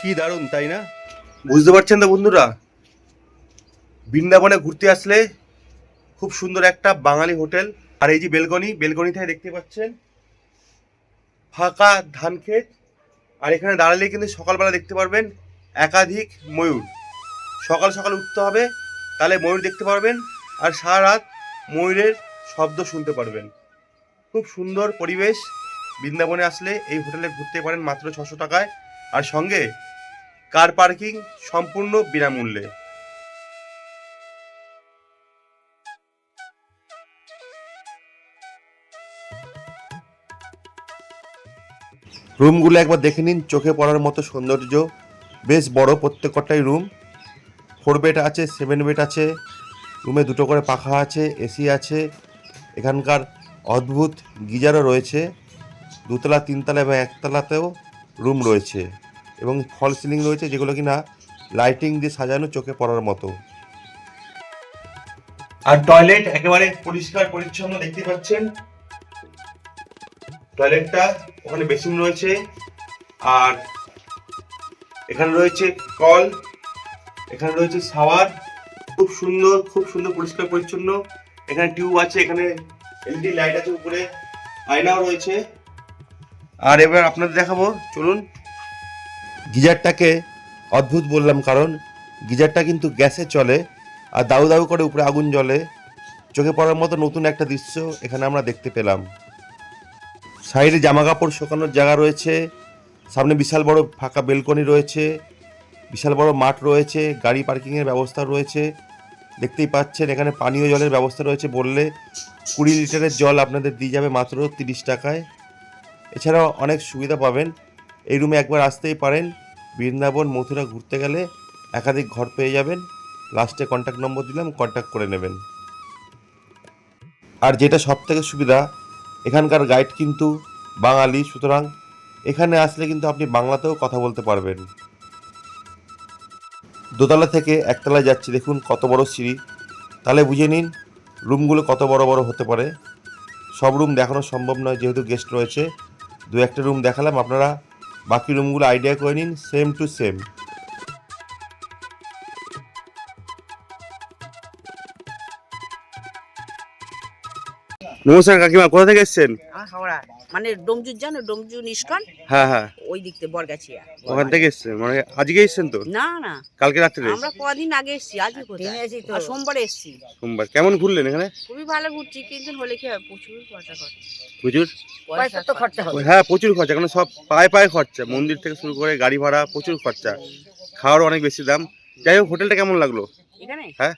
কি দারুণ, তাই না? বুঝতে পারছেন তো বন্ধুরা? বৃন্দাবনে ঘুরতে আসলে খুব সুন্দর একটা বাঙালি হোটেল। আর এই যে বেলকনি বেলকনি থেকে দেখতে পাচ্ছেন, ফাঁকা ধান ক্ষেত আর এখানে দাঁড়ালে কিন্তু সকালবেলা দেখতে পারবেন একাধিক ময়ূর। সকাল সকাল উঠতে হবে, তাহলে ময়ূর দেখতে পারবেন, আর সারা রাত ময়ূরের শব্দ শুনতে পারবেন। খুব সুন্দর পরিবেশ। বৃন্দাবনে আসলে এই হোটেলে ঘুরতে পারেন মাত্র ছশো টাকায়। আর সঙ্গে কার পার্কিং সম্পূর্ণ বিনামূল্যে। রুমগুলো একবার দেখে নিন, চোখে পড়ার মতো সৌন্দর্য। বেশ বড় প্রত্যেকটাই রুম। ফোর বেড আছে সেভেন বেড আছে, রুমে দুটো করে পাখা আছে এসি আছে। এখানকার অদ্ভুত গিজারও রয়েছে। দুতলা, তিনতলা এবং একতলাতেও রুম রয়েছে। এবং ফল সিলিং রয়েছে যেগুলো কিনা লাইটিং দিয়ে সাজানো চোখে পড়ার মতো। আর টয়লেট একেবারে পরিষ্কার, পরিচ্ছন্ন দেখতে পাচ্ছেন। টয়লেটটা ওখানে বেসিন রয়েছে আর এখানে রয়েছে কল, এখানে রয়েছে শাওয়ার, খুব সুন্দর খুব সুন্দর, পরিষ্কার, পরিচ্ছন্ন। এখানে টিউব আছে, এখানে এলইডি লাইট আছে উপরে, আয়নাও রয়েছে। আর এবার আপনাদের দেখাবো, চলুন। গিজারটাকে অদ্ভুত বললাম কারণ গিজারটা কিন্তু গ্যাসে চলে আর দাউ দাউ করে উপরে আগুন জ্বলে। চোখে পড়ার মতো নতুন একটা দৃশ্য এখানে আমরা দেখতে পেলাম। সাইডে জামা কাপড় শুকানোর জায়গা রয়েছে, সামনে বিশাল বড় ফাঁকা বেলকনি রয়েছে, বিশাল বড় মাঠ রয়েছে, গাড়ি পার্কিংয়ের ব্যবস্থা রয়েছে। দেখতেই পাচ্ছেন, এখানে পানীয় জলের ব্যবস্থা রয়েছে বললে কুড়ি লিটারের জল আপনাদের দিয়ে যাবে মাত্র তিরিশ টাকায়। এছাড়াও অনেক সুবিধা পাবেন। এই রুমে একবার আসতেই পারেন। বৃন্দাবন, মথুরা ঘুরতে গেলে একাধিক ঘর পেয়ে যাবেন। লাস্টে কন্ট্যাক্ট নম্বর দিলাম কন্ট্যাক্ট করে নেবেন। আর যেটা সব থেকে সুবিধা, এখানকার গাইড কিন্তু বাঙালি, সুতরাং এখানে আসলে কিন্তু আপনি বাংলাতেও কথা বলতে পারবেন। দোতলা থেকে একতলায় যাচ্ছি, দেখুন কত বড় সিঁড়ি। তাহলে বুঝে নিন রুমগুলো কত বড় বড় হতে পারে। সব রুম দেখানো সম্ভব নয়, যেহেতু গেস্ট রয়েছে। দু একটা রুম দেখালাম, আপনারা বাকি রুমগুলো আইডিয়া করে নিন সেম টু সেম নমস্কার কাকিমা কোথা থেকে এসছেন? হাওড়া। মানে ডোমজুর জানো ডোমজু নিষ্কন? হ্যাঁ হ্যাঁ। ওই দিক থেকে বরগাছিয়া। ওখান থেকে এসছেন? মানে আজকে এসছেন তো? না না। কালকে রাত্রে আমরা কদিন আগে এসেছি আজকে কোথায়? আর সোমবারে এসেছি। সোমবার। কেমন ঘুরলেন এখানে? খুবই ভালো ঘুরছি কিন্তু হলে কি হয় প্রচুর পয়সা খরচ। প্রচুর? পয়সা তো খরচা হবে। হ্যাঁ প্রচুর খরচা কারণ সব পায়ে পায়ে খরচা। মন্দির থেকে শুরু করে গাড়ি ভাড়া প্রচুর খরচা। খাওয়ারও অনেক বেশি দাম। যাই হোক হোটেলটা কেমন লাগল? এখানে? হ্যাঁ?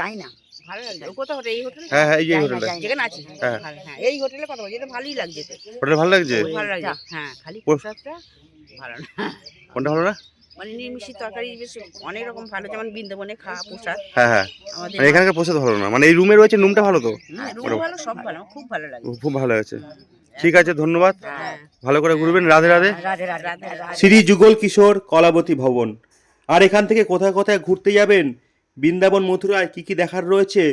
যাই না। ভালো লাগছে। ও হোটেল এই হোটেলে হ্যাঁ হ্যাঁ এই যে হোটেলটা যেখানে আছি হ্যাঁ। হ্যাঁ এই হোটেলে কথা বলছি এটা ভালোই লাগছে হোটেল ভালো লাগছে? ভালো লাগছে। হ্যাঁ খালি প্রসাদটা ভালো না। কোনটা ভালো না? মানে নিরামিষি তরকারি বেশ অনেক রকম ভালো যেমন বৃন্দাবনে খাওয়া প্রসাদ হ্যাঁ হ্যাঁ। আমাদের মানে এখানকার প্রসাদ ভালো না? মানে এই রুমে রয়েছে রুমটা ভালো তো? রুম ভালো সব ভালো খুব ভালো লাগে খুব ভালো আছে ঠিক আছে ধন্যবাদ। হ্যাঁ ভালো করে ঘুরবেন রাধে রাধে। শ্রী যুগল কিশোর কলাবতী ভবন। আর এখান থেকে কোথায় কোথায় ঘুরতে যাবেন? বৃন্দাবন মথুরায় কি কি দেখার রয়েছে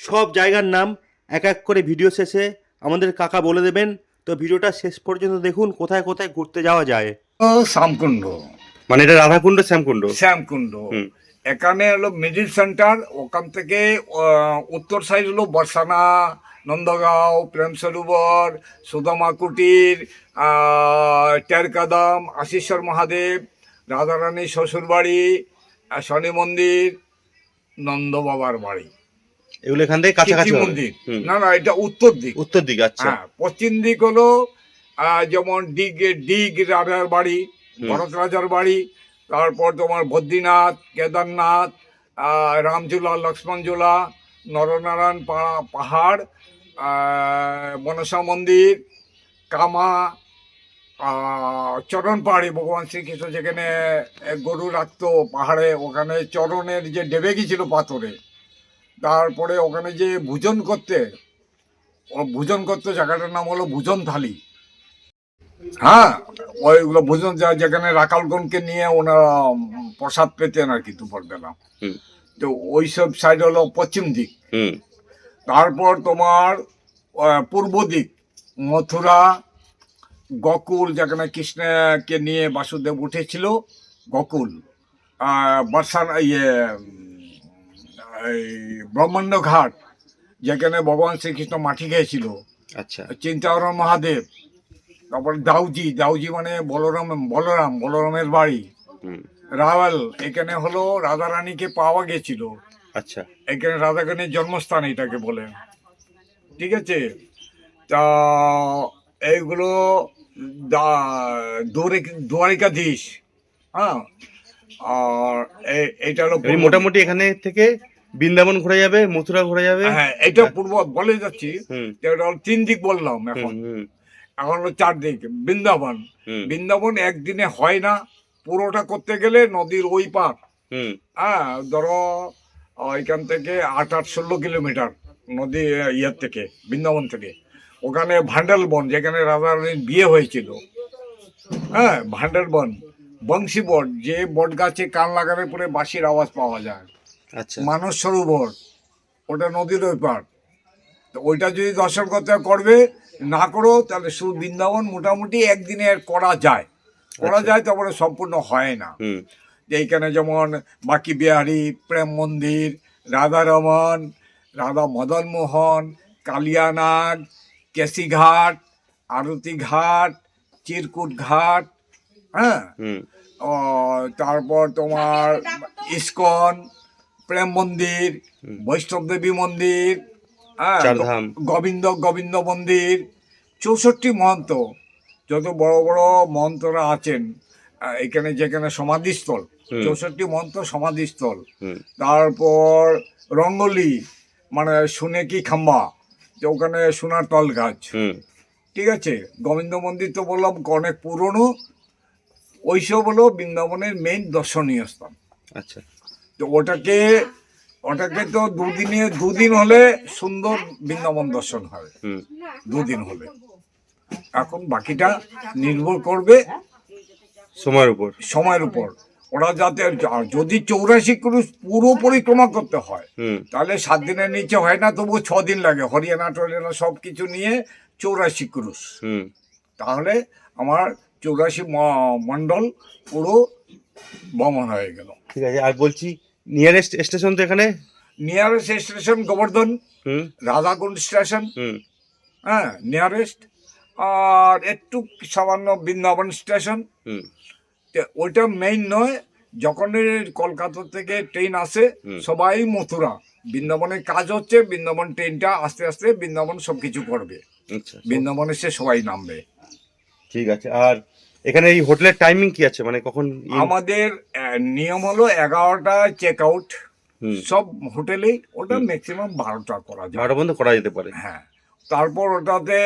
সব জায়গার নাম এক এক করে ভিডিও শেষে আমাদের কাকা বলে দেবেন। তো ভিডিওটা শেষ পর্যন্ত দেখুন কোথায় কোথায় ঘুরতে যাওয়া যায়। ও শ্যামকুণ্ড। মানে এটা রাধাকুণ্ড শ্যামকুণ্ড? শ্যামকুণ্ড। এখানে হলো মিডিল সেন্টার ওখান থেকে উত্তর সাইড হলো বর্ষানা নন্দগাঁও প্রেম সরোবর সুদামা কুটির টেরকাদাম আশিশ্বর মহাদেব রাধারানী শ্বশুরবাড়ি শনি মন্দির নন্দ বাবার বাড়ি। এগুলো এখান থেকে কাছাকাছি মন্দির। না না এটা উত্তর দিক। উত্তর দিকে আচ্ছা। হ্যাঁ পশ্চিম দিক হলো যেমন ডিগ ডিগ রাজার বাড়ি ভরত রাজার বাড়ি তারপর তোমার বদ্রীনাথ কেদারনাথ রামঝুলা লক্ষ্মণঝুলা নরনারায়ণ পাহাড় আহ, মনসা মন্দির কামা চরণ পাহাড়ি ভগবান শ্রীকৃষ্ণ যেখানে গরু রাখতো পাহাড়ে ওখানে চরণের যে ডেবে গেছিল পাথরে তারপরে ওখানে যে ভোজন করতে ও ভোজন করতে জায়গাটার নাম হলো ভোজন থালি। হ্যাঁ ওইগুলো ভোজন যেখানে রাখালগণকে নিয়ে ওনারা প্রসাদ পেতেন আর কি দুপুরবেলা। তো ওই সব সাইড হলো পশ্চিম দিক। তারপর তোমার পূর্ব দিক মথুরা গকুল যেখানে কৃষ্ণকে নিয়ে বাসুদেব উঠেছিল গকুল। আহ, বর্ষা ইয়ে এই ব্রহ্মাণ্ড ঘাট যেখানে ভগবান শ্রীকৃষ্ণ মাটি খেয়েছিল। আচ্ছা। চিন্তাবরণ মহাদেব তারপর দাউজি দাউজি মানে বলরাম বলরাম বলরামের বাড়ি। রাওয়াল এখানে হলো রাধারানীকে পাওয়া গেছিল। আচ্ছা। এখানে রাধারানীর জন্মস্থান এটাকে বলে। ঠিক আছে? তা এইগুলো দ্বারিকাধীশ হ্যাঁ? আর এটা হলো মোটামুটি এখানে থেকে বৃন্দাবন ঘুরে যাবে মথুরা ঘুরে যাবে। হ্যাঁ এটা পূর্ব বলে যাচ্ছি এটা হলো তিন দিক বললাম এখন। এখন হলো চার দিক বৃন্দাবন। বৃন্দাবন একদিনে হয় না পুরোটা করতে গেলে নদীর ওই পার। হ্যাঁ ধরো এখান থেকে আট আট ষোলো কিলোমিটার নদী ইয়ের থেকে বৃন্দাবন থেকে। ওখানে ভান্ডালবন যেখানে রাধারানীর বিয়ে হয়েছিল। হ্যাঁ ভান্ডালবন বংশী বট যে বট গাছে কান লাগানোর পরে বাঁশির আওয়াজ পাওয়া যায়। আচ্ছা। মানস সরোবর ওটা নদীর ওই পার তো ওইটা যদি দর্শন করতে করবে না করো তাহলে শুধু বৃন্দাবন মোটামুটি একদিনে করা যায়। করা আচ্ছা। যায় তারপরে সম্পূর্ণ হয় না। এইখানে যেমন বাকি বিহারি প্রেম মন্দির রাধারমন রাধা মদন মোহন কালিয়ানাগ কেসিঘাট আরতি ঘাট চিরকুট ঘাট হ্যাঁ? তারপর তোমার ইস্কন প্রেম মন্দির। বৈষ্ণব দেবী মন্দির হ্যাঁ? গোবিন্দ গোবিন্দ মন্দির চৌষট্টি মহন্ত যত বড় বড় মহন্তরা আছেন এখানে যেখানে সমাধিস্থল চৌষট্টি মহন্ত সমাধিস্থল। তারপর রঙ্গলি মানে শুনে কি খাম্বা যে ওখানে সোনার তল গাছ। ঠিক আছে? গোবিন্দ মন্দির তো বললাম অনেক পুরনো। ওইসব হলো বৃন্দাবনের মেইন দর্শনীয় স্থান। আচ্ছা। তো ওটাকে ওটাকে তো দুদিনে দুদিন হলে সুন্দর বৃন্দাবন দর্শন হুম। দুদিন হলে। এখন বাকিটা নির্ভর করবে সময়ের উপর। সময়ের উপর। ওরা যাতে যদি চৌরাশি ক্রুশ পুরো পরিক্রমা করতে হয় তাহলে সাত দিনের নিচে হয় না তবু ছ দিন লাগে। হরিয়ানা টরিয়ানা সব কিছু নিয়ে চৌরাশি ক্রুশ। হুম। তাহলে আমার চৌরাশি ম- মণ্ডল পুরো ভ্রমণ হয়ে গেল। ঠিক আছে আর বলছি নিয়ারেস্ট স্টেশন তো এখানে? নিয়ারেস্ট স্টেশন গোবর্ধন হুম। রাধাকুণ্ড স্টেশন হ্যাঁ নিয়ারেস্ট আর একটু সামান্য বৃন্দাবন স্টেশন ওইটা মেইন নয় যখন কলকাতা থেকে ট্রেন আসে সবাই মথুরা। বৃন্দাবনের কাজ হচ্ছে বৃন্দাবন ট্রেনটা আস্তে আস্তে বৃন্দাবন সব কিছু করবে। আচ্ছা বৃন্দাবনে সে সবাই নামবে। ঠিক আছে আর এখানে এই হোটেলের টাইমিং কি আছে? মানে কখন আমাদের নিয়ম হলো এগারোটা চেক আউট সব হোটেলেই ওটা ম্যাক্সিমাম বারোটা করা যায়। বারোটা বন্ধ করা যেতে পারে। হ্যাঁ। তারপর ওটাতে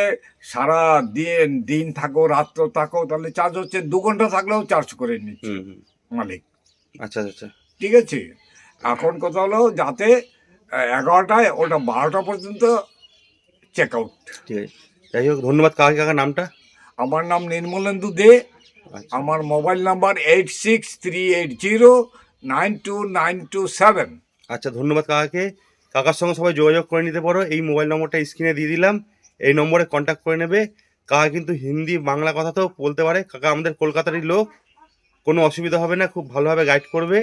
সারা দিন দিন থাকো রাত্র থাকো তাহলে চার্জ হচ্ছে দু ঘণ্টা থাকলেও চার্জ করে নিচ্ছে মালিক। আচ্ছা আচ্ছা ঠিক আছে? এখন কথা হলো যাতে এগারোটায় ওটা বারোটা পর্যন্ত চেক আউট ঠিক আছে। যাই হোক ধন্যবাদ কাকা কাকা নামটা। আমার নাম নির্মলেন্দু দে। আচ্ছা। আমার mobile number eight six three eight zero nine two nine two seven. আচ্ছা ধন্যবাদ কাকাকে। কাকার সঙ্গে সবাই যোগাযোগ করে নিতে পারো। এই মোবাইল নম্বরটা স্ক্রিনে দিয়ে দিলাম। এই নম্বরে কন্ট্যাক্ট করে নেবে। কাকা কিন্তু হিন্দি বাংলা কথা তো বলতে পারে। কাকা আমাদের কলকাতারই লোক। কোনো অসুবিধা হবে না খুব ভালোভাবে গাইড করবে।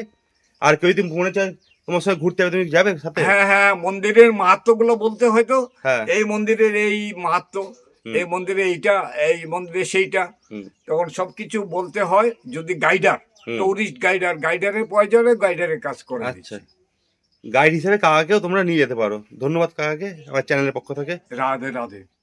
আর কেউ যদি মনে চায় তোমার সঙ্গে ঘুরতে হবে তুমি যাবে সাথে? হ্যাঁ হ্যাঁ মন্দিরের মাহাত্মগুলো বলতে হয়তো। হ্যাঁ। এই মন্দিরের এই মাহাত্ম এই মন্দিরে এইটা এই মন্দিরে সেইটা। তখন সবকিছু বলতে হয় যদি গাইডার। টুরিস্ট গাইডার গাইডারের প্রয়োজনে গাইডারের কাজ করে আচ্ছা। গাইড হিসেবে কাকাকেও তোমরা নিয়ে যেতে পারো। ধন্যবাদ কাকাকে, আমার চ্যানেলের পক্ষ থেকে। রাধে রাধে।